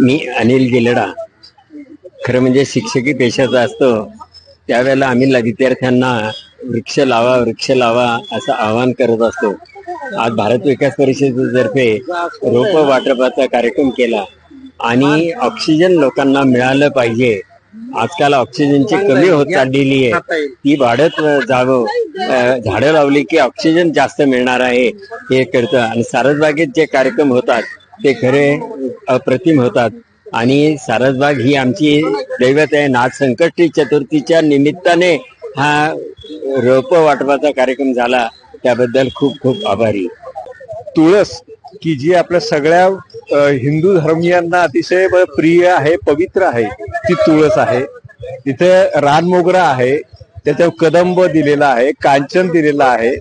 मी अनिल गिलडा. खरं म्हणजे शिक्षकी पेशाचा असतो. त्यावेळेला आम्ही विद्यार्थ्यांना वृक्ष लावा वृक्ष लावा असं आवाहन करत असतो. आज भारत विकास परिषदेतर्फे रोप वाटपाचा कार्यक्रम केला आणि ऑक्सिजन लोकांना मिळालं पाहिजे. आजकाल ऑक्सिजनची कमी होत चाललेली आहे. ती वाढत जावं झाडं लावली की ऑक्सिजन जास्त मिळणार आहे हे करतं आणि सारसबागेत जे कार्यक्रम होतात ते खरे अप्रतिम होतात. आणि सारसबाग ही आमची दैवत आहे. नाथ संकष्टी चतुर्थीच्या निमित्ताने हा रोप वाटपाचा कार्यक्रम झाला. त्याबद्दल खूप खूप आभारी. तुळस की जी आपल्या सगळ्या हिंदू धर्मियांना अतिशय प्रिय आहे पवित्र आहे ती तुळस आहे. तिथे रानमोगरा आहे. त्याच्यावर कदंब दिलेला आहे कांचन दिलेला आहे.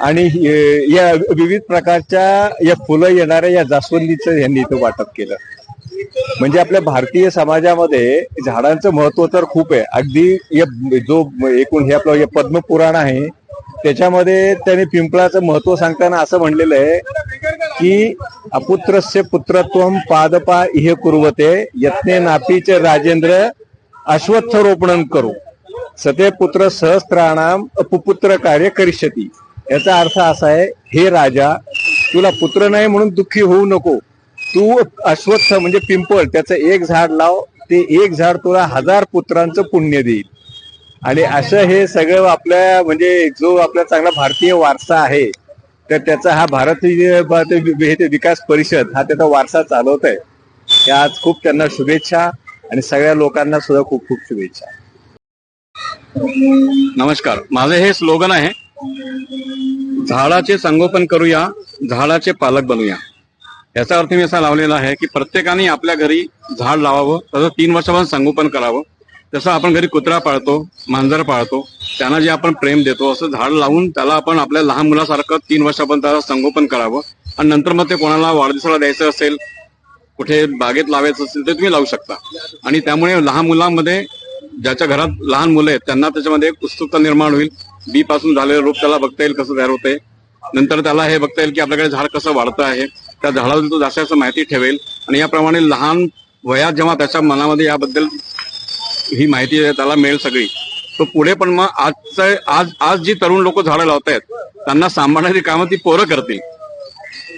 आणि या विविध प्रकारच्या या फुलं येणाऱ्या या जास्वंदीचं यांनी इथं वाटप केलं. म्हणजे आपल्या भारतीय समाजामध्ये झाडांचं महत्त्व तर खूप आहे. अगदी या जो एकूण हे आपलं पद्म पद्मपुराण आहे त्याच्यामध्ये त्याने पिंपळाचं महत्त्व सांगताना असं म्हणलेलं आहे की अपुत्रस्य पुत्रत्व पादपा इह कुर्वते यत्ने नापीचे राजेंद्र अश्वत्थ रोपणन करू। सते पुत्र सहस्त्राणाम पुपुत्र कार्य करिष्यती। याचा अर्थ असा आहे हे राजा तुला पुत्र नाही म्हणून दुःखी होऊ नको. तू अश्वत्थ म्हणजे पिंपळ त्याचं एक झाड लाव ते एक झाड तुला हजार पुत्रांचं पुण्य देईल. आणि असं हे सगळं आपल्या म्हणजे जो आपला चांगला भारतीय वारसा आहे तर त्याचा हा भारतीय विकास परिषद हा त्याचा वारसा चालवत आहे. आज खूप त्यांना शुभेच्छा आणि सगळ्या लोकांना सुद्धा खूप खूप शुभेच्छा. नमस्कार. माझं हे स्लोगन आहे झाडाचे संगोपन करूया झाडाचे पालक बनूया. याचा अर्थ मी असा लावलेला आहे की प्रत्येकाने आपल्या घरी झाड लावावं तसं तीन वर्षापासून संगोपन करावं. जसं आपण घरी कुत्रा पाळतो मांजर पाळतो त्यांना जे आपण प्रेम देतो असं झाड लावून त्याला आपण आपल्या लहान मुलासारखं तीन वर्षापर्यंत त्याला संगोपन करावं. आणि नंतर मग ते कोणाला वाढदिवसाला द्यायचं असेल कुठे बागेत लावायचं असेल तर तुम्ही लावू शकता. आणि त्यामुळे लहान मुलांमध्ये ज्याच्या घरात लहान मुलं आहेत त्यांना त्याच्यामध्ये एक उत्सुकता निर्माण होईल. बी पासून झालेलं रोप त्याला बघता येईल कसं तयार होतंय नंतर त्याला हे बघता येईल की आपल्याकडे झाड कसं वाढतं आहे. त्या झाडावर तो जास्त माहिती ठेवेल. आणि याप्रमाणे लहान वयात जेव्हा त्याच्या मनामध्ये याबद्दल ही माहिती त्याला मिळेल सगळी. तो पुढे पण मग आजचं आज आज जी तरुण लोक झाडं लावतायत त्यांना सांभाळणारी कामं ती पोरं करतील.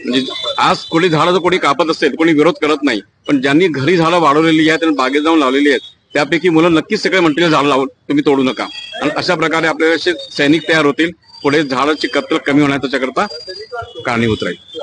म्हणजे आज कोणी झाडं जर कोणी कापत असेल कोणी विरोध करत नाही पण ज्यांनी घरी झाडं वाढवलेली आहेत आणि बागेत जाऊन लावलेली आहेत त्यापैकी मुलं नक्कीच सगळे म्हणतील झाड लावून तुम्ही तोडू नका. आणि अशा प्रकारे आपल्याला असे सैनिक तयार होतील. पुढे झाडाची कत्तल कमी होण्याच्याकरता कारणीभूत राहील.